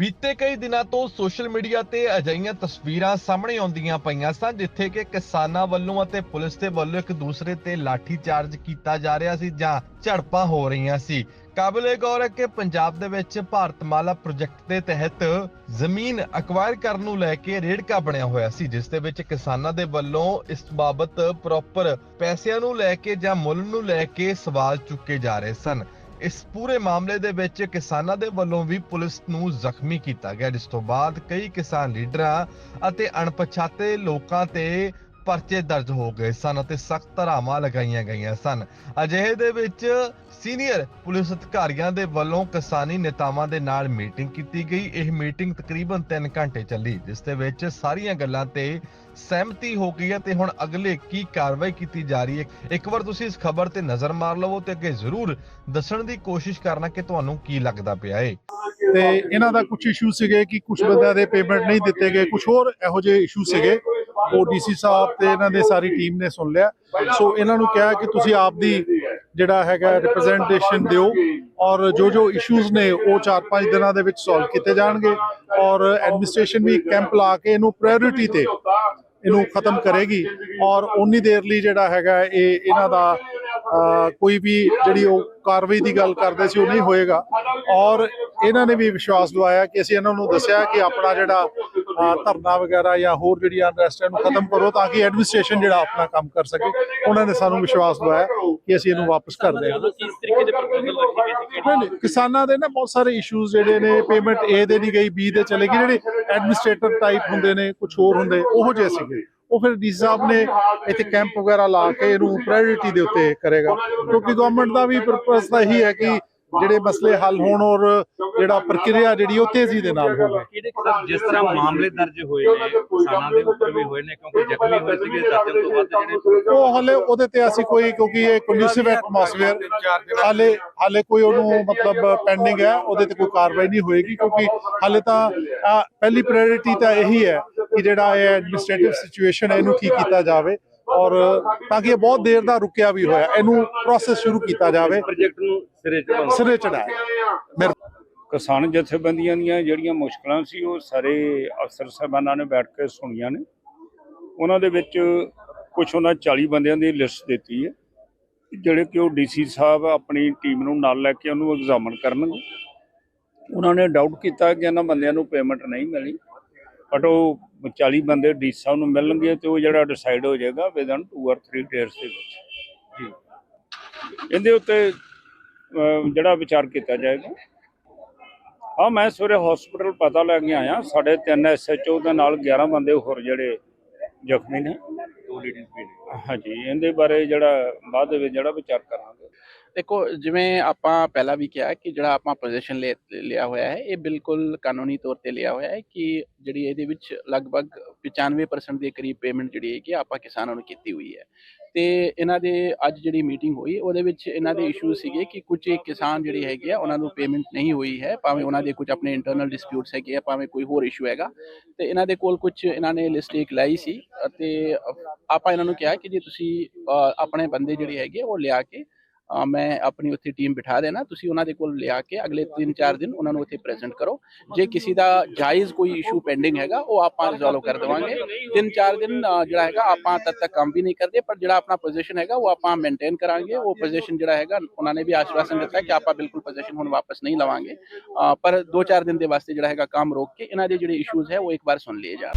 ਬੀਤੇ ਕਈ ਦਿਨਾਂ ਤੋਂ ਸੋਸ਼ਲ ਮੀਡੀਆ ਤੇ ਅਜਿਹੀਆਂ ਤਸਵੀਰਾਂ ਸਾਹਮਣੇ ਆਉਂਦੀਆਂ ਪਈਆਂ ਸਨ, ਜਿੱਥੇ ਕਿ ਕਿਸਾਨਾਂ ਵੱਲੋਂ ਅਤੇ ਪੁਲਿਸ ਦੇ ਵੱਲੋਂ ਇੱਕ ਦੂਸਰੇ ਤੇ ਲਾਠੀ ਚਾਰਜ ਕੀਤਾ ਜਾ ਰਿਹਾ ਸੀ ਜਾਂ ਝੜਪਾਂ ਹੋ ਰਹੀਆਂ ਸੀ। ਕਾਬਿਲੇ ਗੌਰ ਹੈ ਕਿ ਪੰਜਾਬ ਦੇ ਵਿੱਚ ਭਾਰਤਮਾਲਾ ਪ੍ਰੋਜੈਕਟ ਦੇ ਤਹਿਤ ਜ਼ਮੀਨ ਅਕਵਾਇਰ ਕਰਨ ਨੂੰ ਲੈ ਕੇ ਰੇੜਕਾ ਬਣਿਆ ਹੋਇਆ ਸੀ, ਜਿਸ ਦੇ ਵਿੱਚ ਕਿਸਾਨਾਂ ਦੇ ਵੱਲੋਂ ਇਸ ਬਾਬਤ ਪ੍ਰੋਪਰ ਪੈਸਿਆਂ ਨੂੰ ਲੈ ਕੇ ਜਾਂ ਮੁੱਲ ਨੂੰ ਲੈ ਕੇ ਸਵਾਲ ਚੁੱਕੇ ਜਾ ਰਹੇ ਸਨ। ਇਸ ਪੂਰੇ ਮਾਮਲੇ ਦੇ ਵਿੱਚ ਕਿਸਾਨਾਂ ਦੇ ਵੱਲੋਂ ਵੀ ਪੁਲਿਸ ਨੂੰ ਜ਼ਖਮੀ ਕੀਤਾ ਗਿਆ, ਜਿਸ ਤੋਂ ਬਾਅਦ ਕਈ ਕਿਸਾਨ ਲੀਡਰਾਂ ਅਤੇ ਅਣਪਛਾਤੇ ਲੋਕਾਂ ਤੇ ਪਰਚੇ ਦਰਜ ਹੋ ਗਏ ਸਨ ਅਤੇ ਸਖਤ ਧਾਰਾਵਾਂ ਲਗਾਈਆਂ ਗਈਆਂ ਸਨ। ਅਜਿਹੇ ਦੇ ਵਿੱਚ ਸੀਨੀਅਰ ਪੁਲਿਸ ਅਧਿਕਾਰੀਆਂ ਦੇ ਵੱਲੋਂ ਕਿਸਾਨੀ ਨੇਤਾਵਾਂ ਦੇ ਨਾਲ ਮੀਟਿੰਗ ਕੀਤੀ ਗਈ। ਇਹ ਮੀਟਿੰਗ ਤਕਰੀਬਨ 3 ਘੰਟੇ ਚੱਲੀ, ਜਿਸ ਦੇ ਵਿੱਚ ਸਾਰੀਆਂ ਗੱਲਾਂ ਤੇ ਸਹਿਮਤੀ ਹੋ ਗਈ ਹੈ ਤੇ ਹੁਣ ਅਗਲੇ ਕੀ ਕਾਰਵਾਈ ਕੀਤੀ ਜਾ ਰਹੀ ਹੈ, ਇੱਕ ਵਾਰ ਤੁਸੀਂ ਇਸ ਖਬਰ ਤੇ ਨਜ਼ਰ ਮਾਰ ਲਵੋ ਤੇ ਅੱਗੇ ਜ਼ਰੂਰ ਦੱਸਣ ਦੀ ਕੋਸ਼ਿਸ਼ ਕਰਨਾ ਕਿ ਤੁਹਾਨੂੰ ਕੀ ਲੱਗਦਾ ਪਿਆ ਏ। ਤੇ ਇਹਨਾਂ ਦਾ ਕੁਝ ਇਸ਼ੂ ਸੀਗੇ ਕਿ ਕੁਝ ਬੰਦਿਆਂ ਦੇ ਪੇਮੈਂਟ ਨਹੀਂ ਦਿੱਤੇ ਗਏ ਕੁਝ ਹੋਰ ਇਹੋ ਜਿਹੇ ਇਸ਼ੂ ਸੀਗੇ। ਉਹ ਡੀਸੀ ਸਾਹਿਬ ਤੇ ਇਹਨਾਂ ਦੇ ਸਾਰੀ ਟੀਮ ਨੇ ਸੁਣ ਲਿਆ। ਸੋ ਇਹਨਾਂ ਨੂੰ ਕਿਹਾ ਕਿ ਤੁਸੀਂ ਆਪ ਦੀ ਜਿਹੜਾ ਹੈਗਾ ਰਿਪਰੈਜ਼ੈਂਟੇਸ਼ਨ ਦਿਓ ਔਰ ਜੋ ਜੋ ਇਸ਼ੂਜ਼ ਨੇ, ਉਹ 4-5 ਦਿਨਾਂ ਦੇ ਵਿੱਚ ਸੋਲਵ ਕੀਤੇ ਜਾਣਗੇ ਔਰ ਐਡਮਿਨਿਸਟ੍ਰੇਸ਼ਨ ਵੀ ਕੈਂਪ ਲਾ ਕੇ ਇਹਨੂੰ ਪ੍ਰਾਇੋਰਟੀ ਤੇ ਇਹਨੂੰ ਖਤਮ ਕਰੇਗੀ ਔਰ ਉਨੀ ਦੇਰ ਲਈ ਜਿਹੜਾ ਹੈਗਾ ਇਹ ਇਹਨਾਂ ਦਾ ਕੋਈ ਵੀ ਜਿਹੜੀ ਉਹ ਕਾਰਵਾਈ ਦੀ ਗੱਲ ਕਰਦੇ ਸੀ, ਉਹ ਨਹੀਂ ਹੋਏਗਾ। ਔਰ ਇਹਨਾਂ ਨੇ ਵੀ ਵਿਸ਼ਵਾਸ ਦਵਾਇਆ ਕਿ ਅਸੀਂ ਇਹਨਾਂ ਨੂੰ ਦੱਸਿਆ ਕਿ ਆਪਣਾ ਜਿਹੜਾ ਧਰਨਾ ਵਗੈਰਾ ਜਾਂ ਹੋਰ ਜਿਹੜੀ ਅਨਰੈਸਟ ਨੂੰ ਖਤਮ ਕਰੋ ਤਾਂ ਕਿ ਐਡਮਿਨਿਸਟ੍ਰੇਸ਼ਨ ਜਿਹੜਾ ਆਪਣਾ ਕੰਮ ਕਰ ਸਕੇ। ਉਹਨਾਂ ਨੇ ਸਾਨੂੰ ਵਿਸ਼ਵਾਸ ਦਿਵਾਇਆ ਕਿ ਅਸੀਂ ਇਹਨੂੰ ਵਾਪਸ ਕਰ ਦੇਵਾਂਗੇ। ਕਿਸਾਨਾਂ ਦੇ ਨਾ ਬਹੁਤ ਸਾਰੇ ਇਸ਼ੂਜ਼ ਜਿਹੜੇ ਨੇ ਪੇਮੈਂਟ ਏ ਦੇ ਨਹੀਂ ਗਈ ਬੀ ਦੇ ਚਲੇ ਗਈ ਜਿਹੜੇ ਐਡਮਿਨਿਸਟ੍ਰੇਟਿਵ ਟਾਈਪ ਹੁੰਦੇ ਨੇ ਕੁਝ ਹੋਰ ਹੁੰਦੇ ਉਹ ਜਿਹੇ ਸੀਗੇ। ਉਹ ਫਿਰ ਡੀ ਸਾਹਿਬ ਨੇ ਇੱਥੇ ਕੈਂਪ ਵਗੈਰਾ ਲਾ ਕੇ ਇਹਨੂੰ ਪ੍ਰਾਇੋਰਟੀ ਦੇ ਉੱਤੇ ਕਰੇਗਾ। ਕਿਉਂਕਿ ਗਵਰਨਮੈਂਟ ਦਾ ਵੀ ਪਰਪਸ ਤਾਂ ਇਹੀ ਹੈ ਕਿ ਜਿਹੜੇ ਮਸਲੇ ਹੱਲ ਹੋਣ ਔਰ ਜਿਹੜਾ ਪ੍ਰਕਿਰਿਆ ਜਿਹੜੀ ਉਹ ਤੇਜ਼ੀ ਦੇ ਨਾਲ ਹੋਵੇ। ਜਿਸ ਤਰ੍ਹਾਂ ਮਾਮਲੇ ਦਰਜ ਹੋਏ ਨੇ ਕਿਸਾਨਾਂ ਦੇ ਉੱਪਰ ਵੀ ਹੋਏ ਨੇ ਕਿਉਂਕਿ ਜ਼ਖਮੀ ਹੋਏ ਸੀਗੇ ਦਰਜਨ ਤੋਂ ਵੱਧ ਜਿਹੜੇ ਉਹ ਹਲੇ ਉਹਦੇ ਤੇ ਅਸੀਂ ਕੋਈ ਕਿਉਂਕਿ ਇਹ ਕੰਡਿਊਸਿਵ ਐਟਮੋਸਫੇਅਰ ਹਾਲੇ ਹਾਲੇ ਕੋਈ ਉਹਨੂੰ ਮਤਲਬ ਪੈਂਡਿੰਗ ਹੈ ਉਹਦੇ ਤੇ ਕੋਈ ਕਾਰਵਾਈ ਨਹੀਂ ਹੋਏਗੀ ਕਿਉਂਕਿ ਹਾਲੇ ਤਾਂ ਪਹਿਲੀ ਪ੍ਰਾਇੋਰਟੀ ਤਾਂ ਇਹੀ ਹੈ ਕਿ ਜਿਹੜਾ ਇਹ ਐਡਮਿਨਿਸਟ੍ਰੇਟਿਵ ਸਿਚੁਏਸ਼ਨ ਹੈ ਇਹਨੂੰ ਠੀਕ ਕੀਤਾ ਜਾਵੇ। ਔਰ ਤਾਂ ਕਿ ਇਹ ਬਹੁਤ ਦੇਰ ਦਾ ਰੁਕਿਆ ਵੀ ਹੋਇਆ ਇਹਨੂੰ ਪ੍ਰੋਸੈਸ ਸ਼ੁਰੂ ਕੀਤਾ ਜਾਵੇ। ਪ੍ਰੋਜੈਕਟ ਨੂੰ ਸਿਰੇ ਚੜਾਉਣਾ ਸਿਰੇ ਚੜਾਇਆ ਮੇਰੇ ਕਿਸਾਨ ਜਥੇਬੰਦੀਆਂ ਦੀਆਂ ਜਿਹੜੀਆਂ ਮੁਸ਼ਕਲਾਂ ਸੀ ਉਹ ਸਾਰੇ ਅਫਸਰ ਸਾਹਿਬਾਨਾਂ ਨੇ ਬੈਠ ਕੇ ਸੁਣੀਆਂ ਨੇ। ਉਹਨਾਂ ਦੇ ਵਿੱਚ ਕੁਝ ਉਹਨਾਂ 40 ਬੰਦਿਆਂ ਦੀ ਲਿਸਟ ਦਿੱਤੀ ਹੈ ਜਿਹੜੇ ਕਿ ਉਹ ਡੀਸੀ ਸਾਹਿਬ ਆਪਣੀ ਟੀਮ ਨੂੰ ਨਾਲ ਲੈ ਕੇ ਉਹਨੂੰ ਐਗਜ਼ਾਮਨ ਕਰਨਗੇ। ਉਹਨਾਂ ਨੇ ਡਾਊਟ ਕੀਤਾ ਕਿ ਇਹਨਾਂ ਬੰਦਿਆਂ ਨੂੰ ਪੇਮੈਂਟ ਨਹੀਂ ਮਿਲੀ ਬਟ ਉਹ 40 ਬੰਦੇ ਡੀਸੀ ਸਾਹਿਬ ਨੂੰ ਮਿਲਣਗੇ ਤੇ ਉਹ ਜਿਹੜਾ ਡਿਸਾਈਡ ਹੋ ਜਾਏਗਾ ਵਿਦਨ 2 অর 3 ਡੇਜ਼ ਦੇ ਵਿੱਚ। ਜੀ। ਇਹਦੇ ਉੱਤੇ ਜਿਹੜਾ ਵਿਚਾਰ ਕੀਤਾ ਜਾਏਗਾ। ਹਾਂ ਮੈਂ ਸਵੇਰੇ ਹਸਪੀਟਲ ਪਤਾ ਲੈ ਕੇ ਆਇਆ ਸਾਡੇ ਤਿੰਨ ਐਸਐਚਓ ਦੇ ਨਾਲ 11 ਬੰਦੇ ਹੋਰ ਜਿਹੜੇ ਜ਼ਖਮੀ ਨੇ। ਹਾਂਜੀ ਇਹਦੇ ਬਾਰੇ ਜਿਹੜਾ ਬਾਅਦ ਦੇ ਵਿੱਚ ਜਿਹੜਾ ਵਿਚਾਰ ਕਰਾਂਗੇ। ਦੇਖੋ, ਜਿਵੇਂ ਆਪਾਂ ਪਹਿਲਾਂ ਵੀ ਕਿਹਾ ਕਿ ਜਿਹੜਾ ਆਪਾਂ ਪੋਜੀਸ਼ਨ ਲਿਆ ਹੋਇਆ ਹੈ, ਇਹ ਬਿਲਕੁਲ ਕਾਨੂੰਨੀ ਤੌਰ ਤੇ ਲਿਆ ਹੋਇਆ ਹੈ ਕਿ ਜਿਹੜੀ ਇਹਦੇ ਵਿੱਚ ਲਗਭਗ 95% ਦੇ ਕਰੀਬ ਪੇਮੈਂਟ ਜਿਹੜੀ ਹੈ ਕਿ ਆਪਾਂ ਕਿਸਾਨਾਂ ਨੂੰ ਕੀਤੀ ਹੋਈ ਹੈ। ਤੇ ਇਹਨਾਂ ਦੇ ਅੱਜ ਜਿਹੜੀ ਮੀਟਿੰਗ ਹੋਈ, ਉਹਦੇ ਵਿੱਚ ਇਹਨਾਂ ਦੇ ਇਸ਼ੂ ਸੀਗੇ ਕਿ ਕੁਝ ਕਿਸਾਨ ਜਿਹੜੇ ਹੈਗੇ ਆ, ਉਹਨਾਂ ਨੂੰ ਪੇਮੈਂਟ ਨਹੀਂ ਹੋਈ ਹੈ, ਭਾਵੇਂ ਉਹਨਾਂ ਦੇ ਕੁਝ ਆਪਣੇ ਇੰਟਰਨਲ ਡਿਸਪਿਊਟਸ ਹੈਗੇ ਆ, ਭਾਵੇਂ ਕੋਈ ਹੋਰ ਇਸ਼ੂ ਹੈਗਾ। ਤੇ ਇਹਨਾਂ ਦੇ ਕੋਲ ਕੁਝ ਇਹਨਾਂ ਨੇ ਲਿਸਟ ਇੱਕ ਲਾਈ ਸੀ, ਅਤੇ ਆਪਾਂ ਇਹਨਾਂ ਨੂੰ ਕਿਹਾ ਕਿ ਜੇ ਤੁਸੀਂ ਆਪਣੇ ਬੰਦੇ ਜਿਹੜੇ ਹੈਗੇ ਉਹ ਲਿਆ ਕੇ ਮੈਂ ਆਪਣੀ ਉੱਥੇ ਟੀਮ ਬਿਠਾ ਦੇਣਾ ਤੁਸੀਂ ਉਹਨਾਂ ਦੇ ਕੋਲ ਲਿਆ ਕੇ ਅਗਲੇ 3-4 ਦਿਨ ਉਹਨਾਂ ਨੂੰ ਉੱਥੇ ਪ੍ਰੈਜ਼ੈਂਟ ਕਰੋ। ਜੇ ਕਿਸੇ ਦਾ ਜਾਇਜ਼ ਕੋਈ ਇਸ਼ੂ ਪੈਂਡਿੰਗ ਹੈਗਾ ਉਹ ਆਪਾਂ ਰਿਜ਼ੋਲਵ ਕਰ ਦੇਵਾਂਗੇ। 3-4 ਦਿਨ ਜਿਹੜਾ ਹੈਗਾ ਆਪਾਂ ਤਦ ਤੱਕ ਕੰਮ ਵੀ ਨਹੀਂ ਕਰਦੇ ਪਰ ਜਿਹੜਾ ਆਪਣਾ ਪੋਜੀਸ਼ਨ ਹੈਗਾ ਉਹ ਆਪਾਂ ਮੇਨਟੇਨ ਕਰਾਂਗੇ। ਉਹ ਪੋਜੀਸ਼ਨ ਜਿਹੜਾ ਹੈਗਾ ਉਹਨਾਂ ਨੇ ਵੀ ਆਸ਼ਵਾਸਨ ਦਿੱਤਾ ਕਿ ਆਪਾਂ ਬਿਲਕੁਲ ਪੋਜੀਸ਼ਨ ਹੁਣ ਵਾਪਸ ਨਹੀਂ ਲਵਾਂਗੇ। ਪਰ 2-4 ਦਿਨ ਦੇ ਵਾਸਤੇ ਜਿਹੜਾ ਹੈਗਾ ਕੰਮ ਰੋਕ ਕੇ ਇਹਨਾਂ ਦੇ ਜਿਹੜੇ ਇਸ਼ੂਜ਼ ਹੈ ਉਹ ਇੱਕ ਵਾਰ ਸੁਣ ਲਏ ਜਾਣ।